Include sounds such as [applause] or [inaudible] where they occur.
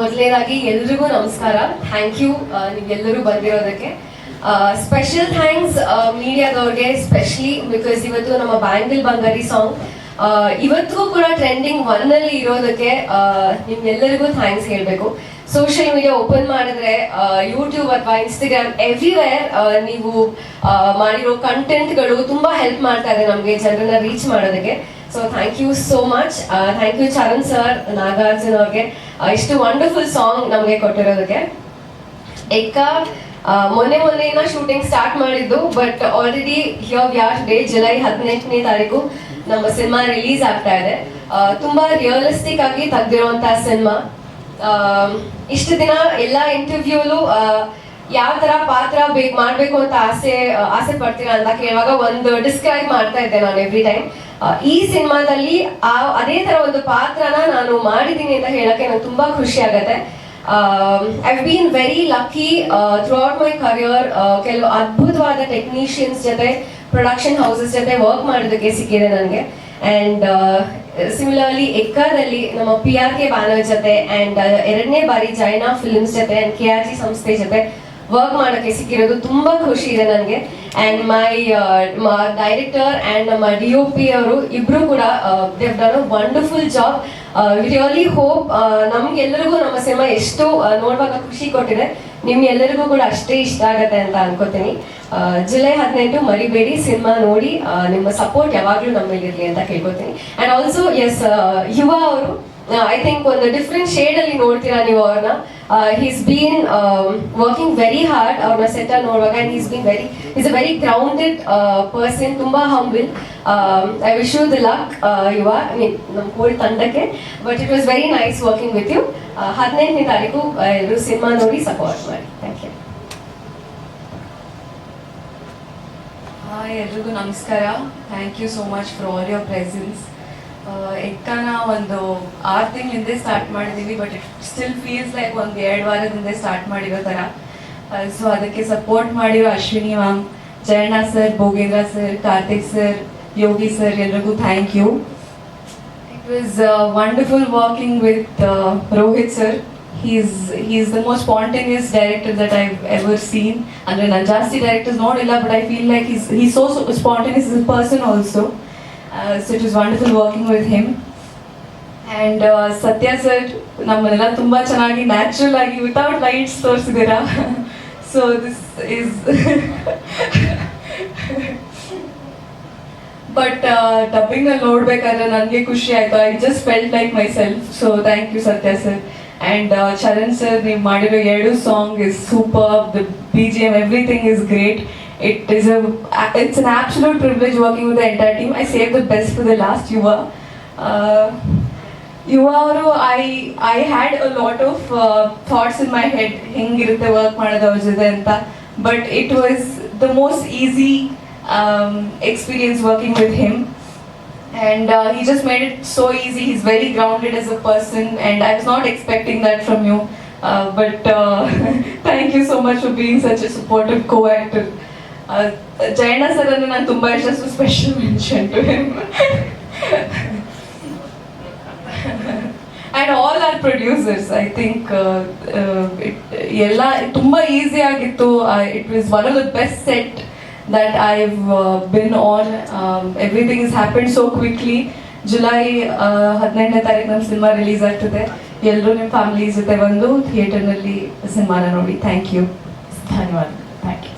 ಮೊದಲನೇದಾಗಿ ಎಲ್ರಿಗೂ ನಮಸ್ಕಾರ. ಥ್ಯಾಂಕ್ ಯು ನಿಮ್ಗೆಲ್ಲರೂ ಬಂದಿರೋದಕ್ಕೆ. ಸ್ಪೆಷಲ್ ಥ್ಯಾಂಕ್ಸ್ ಮೀಡಿಯಾದವ್ರಿಗೆ ಸ್ಪೆಷಲಿ ಬಿಕಾಸ್ ಇವತ್ತು ನಮ್ಮ ಬ್ಯಾಂಗಲ್ ಬಂಗಾರಿ ಸಾಂಗ್ ಇವತ್ತಿಗೂ ಕೂಡ ಟ್ರೆಂಡಿಂಗ್ ಒನ್ ಅಲ್ಲಿ ಇರೋದಕ್ಕೆ ನಿಮ್ಗೆಲ್ಲರಿಗೂ ಥ್ಯಾಂಕ್ಸ್ ಹೇಳಬೇಕು. ಸೋಷಿಯಲ್ ಮೀಡಿಯಾ ಓಪನ್ ಮಾಡಿದ್ರೆ ಯೂಟ್ಯೂಬ್ ಅಥವಾ ಇನ್ಸ್ಟಾಗ್ರಾಮ್ ಎವ್ರಿವೇರ್ ನೀವು ಮಾಡಿರೋ ಕಂಟೆಂಟ್ಗಳು ತುಂಬಾ ಹೆಲ್ಪ್ ಮಾಡ್ತಾ ಇದೆ ನಮಗೆ ಜನರನ್ನ ರೀಚ್ ಮಾಡೋದಕ್ಕೆ. So thank you so much thank you Charan sir Nagarjun ಅವ್ರಿಗೆ. ಇಷ್ಟು ವಂಡರ್ಫುಲ್ ಸಾಂಗ್ ನಮಗೆ ಕೊಟ್ಟಿರೋದಕ್ಕೆ. ಏಕ ಮೊನ್ನೆ ಮೊನ್ನೆ ಮೊನ್ನೆಯಿಂದ ಶೂಟಿಂಗ್ ಸ್ಟಾರ್ಟ್ ಮಾಡಿದ್ದು ಬಟ್ ಆಲ್ರೆಡಿ ಹಿಯರ್ ಯಾರ್ ಡೇ ಜುಲೈ ಹದಿನೆಂಟನೇ ತಾರೀಕು ನಮ್ಮ ಸಿನಿಮಾ ರಿಲೀಸ್ ಆಗ್ತಾ ಇದೆ. ತುಂಬಾ ರಿಯಲಿಸ್ಟಿಕ್ ಆಗಿ ತೆಗ್ದಿರುವಂತಹ ಸಿನಿಮಾ ಇಷ್ಟು ದಿನ ಎಲ್ಲ ಇಂಟರ್ವ್ಯೂಲು ಯಾವ ತರ ಪಾತ್ರ ಬೇಕು ಮಾಡ್ಬೇಕು ಅಂತ ಆಸೆ ಆಸೆ ಪಡ್ತೀರಾ ಅಂತ ಕೇಳುವಾಗ ಒಂದು ಡಿಸ್ಕ್ರೈಬ್ ಮಾಡ್ತಾ ಇದ್ದೆ ನಾನು ಎವ್ರಿ ಟೈಮ್ ಈ ಸಿನಿಮಾದಲ್ಲಿ ಆ, ಅದೇ ತರ ಒಂದು ಪಾತ್ರನ ನಾನು ಮಾಡಿದ್ದೀನಿ ಅಂತ ಹೇಳಕ್ಕೆ ನಂಗೆ ತುಂಬಾ ಖುಷಿ ಆಗತ್ತೆ. I been very lucky throughout my career ಕೆಲವು ಅದ್ಭುತವಾದ ಟೆಕ್ನಿಷಿಯನ್ಸ್ ಜೊತೆ ಪ್ರೊಡಕ್ಷನ್ ಹೌಸಸ್ ಜೊತೆ ವರ್ಕ್ ಮಾಡೋದಕ್ಕೆ ಸಿಕ್ಕಿದೆ ನನಗೆ. ಅಂಡ್ ಸಿಮಿಲರ್ಲಿ ಎಕ್ಕಾದಲ್ಲಿ ನಮ್ಮ ಪಿ ಆರ್ ಕೆ ಬ್ಯಾನರ್ ಜೊತೆ ಅಂಡ್ ಎರಡನೇ ಬಾರಿ ಜೈನಾ ಫಿಲ್ಮ್ಸ್ ಜೊತೆ ಅಂಡ್ ಕೆ ಆರ್ ಜಿ ಸಂಸ್ಥೆ ಜೊತೆ ವರ್ಕ್ ಮಾಡೋಕ್ಕೆ ಸಿಕ್ಕಿರೋದು ತುಂಬ ಖುಷಿ ಇದೆ ನನಗೆ. ಆ್ಯಂಡ್ ಮೈ ಡೈರೆಕ್ಟರ್ ಆ್ಯಂಡ್ ನಮ್ಮ ಡಿ ಒ ಪಿ ಅವರು ಇಬ್ಬರು ಕೂಡ have done wonderful job really hope ನಮ್ಗೆಲ್ಲರಿಗೂ ನಮ್ಮ ಸಿನಿಮಾ ಎಷ್ಟು ಆ, ನೋಡುವಾಗ ಖುಷಿ ಕೊಟ್ಟಿದೆ. ನಿಮ್ಗೆಲ್ಲರಿಗೂ ಕೂಡ ಅಷ್ಟೇ ಇಷ್ಟ ಆಗತ್ತೆ ಅಂತ ಅನ್ಕೋತೀನಿ. ಜುಲೈ ಹದಿನೆಂಟು ಮರಿಬೇಡಿ ಸಿನಿಮಾ ನೋಡಿ ನಿಮ್ಮ ಸಪೋರ್ಟ್ ಯಾವಾಗಲೂ ನಮ್ಮ ಇರಲಿ ಅಂತ ಕೇಳ್ಕೊತೀನಿ. ಅಂಡ್ ಆಲ್ಸೋ ಎಸ್ ಯುವ ಅವರು ಐ ಥಿಂಕ್ ಒಂದು ಡಿಫ್ರೆಂಟ್ ಶೇಡ್ ಅಲ್ಲಿ ನೋಡ್ತೀರಾ ನೀವು ಅವ್ರನ್ನ he's been working very hard ಅವ್ರನ್ನ ಸೆಟ್ ಅಲ್ಲಿ ನೋಡುವಾಗ and is been very is a very grounded person ತುಂಬಾ humble I wish you the luck Yuva mean ನಮ್ಮ ಕೋಲ್ ತಂಡಕ್ಕೆ. But it was very nice working with you ಹದಿನೆಂಟನೇ ತಾರೀಕು ಎಲ್ಲರೂ ಸಿನಿಮಾ ನೋಡಿ ಸಪೋರ್ಟ್ ಮಾಡಿ. ಥ್ಯಾಂಕ್ ಯು ಹಾಯ್ ಎಲ್ರಿಗೂ ನಮಸ್ಕಾರ. Thank you so much for all your presence ಎಕ್ಕನ ಒಂದು ಆರು ತಿಂಗಳ ಹಿಂದೆ ಸ್ಟಾರ್ಟ್ ಮಾಡಿದ್ದೀವಿ but it still feels like ಒಂದು ಎರಡು ವಾರದಿಂದ ಸ್ಟಾರ್ಟ್ ಮಾಡಿರೋ ಥರ ಸೊ ಅದಕ್ಕೆ ಸಪೋರ್ಟ್ ಮಾಡಿರೋ Ashwini ma'am Jayanna sir Bhogendra sir Karthik sir Yogi sir ಎಲ್ರಿಗೂ thank you It was uh, wonderful working with uh, Rohit sir. He's he's the most spontaneous director that I've ever seen. And when Anjasti directors not illa, but I feel like he's he's so, so it is wonderful working with him. And Satya sir ನಮ್ಮನ್ನೆಲ್ಲ ತುಂಬ ಚೆನ್ನಾಗಿ natural ಆಗಿ without lights ತೋರಿಸಿದ್ದೀರಾ? So this is but ಡಬ್ಬಿಂಗ್ನಲ್ಲಿ ನೋಡ್ಬೇಕಾದ್ರೆ ನನಗೆ ಖುಷಿ ಆಯ್ತು. I just felt like myself so thank you Satya sir and Charan sir ನೀವು ಮಾಡಿರೋ ಎರಡು song is super the B G M everything is great it is it's an absolute privilege working with entire team I save the best for the last Yuva Yuva ಅವರು I I had a lot of thoughts in my head ಹೆಂಗಿರುತ್ತೆ work ಮಾಡೋದು ಅವ್ರ ಜೊತೆ ಅಂತ. But it was the most easy experience working with him and uh, he just made it so easy. He's very grounded as a person, and I was not expecting that from you. Uh, but uh, [laughs] thank you so much for being such a supportive co-actor. Uh, Jaina sir and ನಾನು ತುಂಬಾ ಇಷ್ಟ so special mention to him. [laughs] and all our producers, I think uh, uh, it, ಎಲ್ಲ ತುಂಬಾ easy ಆಗಿತ್ತು it was one of the best set that I've uh, been on. Um, everything has happened so quickly. July ಹದಿನೆಂಟನೇ ತಾರೀಕು ನಮ್ಮ cinema release ಆಗ್ತದೆ ಎಲ್ಲರೂ ನಿಮ್ಮ family ಜೊತೆ ಬಂದು ಥಿಯೇಟರ್ನಲ್ಲಿ ಸಿನಿಮಾನ ನೋಡಿ ಥ್ಯಾಂಕ್ ಯು ಧನ್ಯವಾದ ಥ್ಯಾಂಕ್ ಯು